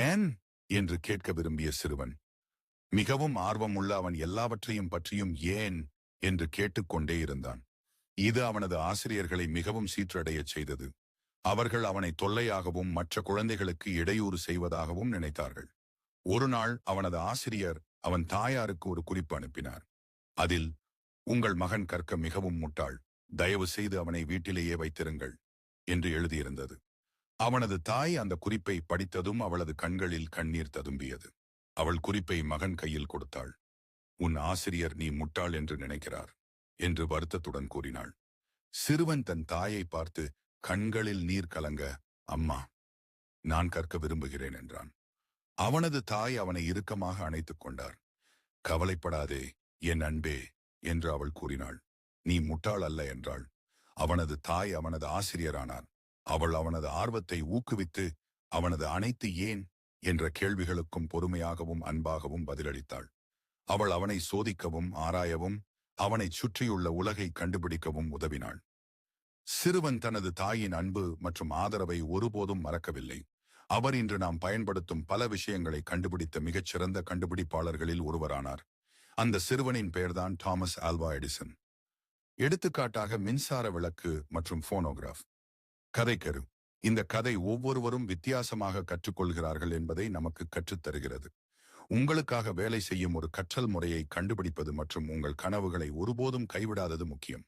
ஏன்? என்று கேட்க விரும்பிய சிறுவன். மிகவும் ஆர்வமுள்ள அவன் எல்லாவற்றையும் பற்றியும் ஏன்? என்று கேட்டுக்கொண்டே இருந்தான். இது அவனது ஆசிரியர்களை மிகவும் சீற்றடையச் செய்தது. அவர்கள் அவனை தொல்லையாகவும் மற்ற குழந்தைகளுக்கு இடையூறு செய்வதாகவும் நினைத்தார்கள். ஒரு நாள் அவனது ஆசிரியர் அவன் தாயாருக்கு ஒரு குறிப்பு அனுப்பினார். அதில் உங்கள் மகன் கற்க மிகவும் முட்டாள். தயவு செய்து அவனை வீட்டிலேயே வைத்திருங்கள். என்று எழுதியிருந்தது. அவனது தாய் அந்த குறிப்பை படித்ததும் அவளது கண்களில் கண்ணீர் ததும்பியது. அவள் குறிப்பை மகன் கையில் கொடுத்தாள். உன் ஆசிரியர் நீ முட்டாள் என்று நினைக்கிறார் என்று வருத்தத்துடன் கூறினாள். சிறுவன் தன் தாயை பார்த்து கண்களில் நீர் கலங்க அம்மா நான் கற்க விரும்புகிறேன் என்றான். அவனது தாய் அவனை இறுக்கமாக அணைத்துக் கொண்டார். கவலைப்படாதே என் அன்பே என்று அவள் கூறினாள். நீ முட்டாள் அல்ல என்றாள். அவனது தாய் அவனது ஆசிரியரானார் அவள் அவனது ஆர்வத்தை ஊக்குவித்து அவனது அனைத்து ஏன்? என்ற கேள்விகளுக்கும் பொறுமையாகவும் அன்பாகவும் பதிலளித்தாள். அவள் அவனை சோதிக்கவும் ஆராயவும் அவனைச் சுற்றியுள்ள உலகை கண்டுபிடிக்கவும் உதவினாள். சிறுவன் தனது தாயின் அன்பு மற்றும் ஆதரவை ஒருபோதும் மறக்கவில்லை. அவர் இன்று நாம் பயன்படுத்தும் பல விஷயங்களை கண்டுபிடித்த மிகச்சிறந்த கண்டுபிடிப்பாளர்களில் ஒருவரானார். அந்த சிறுவனின் பெயர்தான் தாமஸ் ஆல்வா எடிசன். எடுத்துக்காட்டாக மின்சார விளக்கு மற்றும் போனோகிராஃப் கதைக்கரு இந்த கதை ஒவ்வொருவரும் வித்தியாசமாக கற்றுக்கொள்கிறார்கள் என்பதை நமக்கு கற்றுத்தருகிறது. உங்களுக்காக வேலை செய்யும் ஒரு கற்றல் முறையை கண்டுபிடிப்பது மற்றும் உங்கள் கனவுகளை ஒருபோதும் கைவிடாதது முக்கியம்.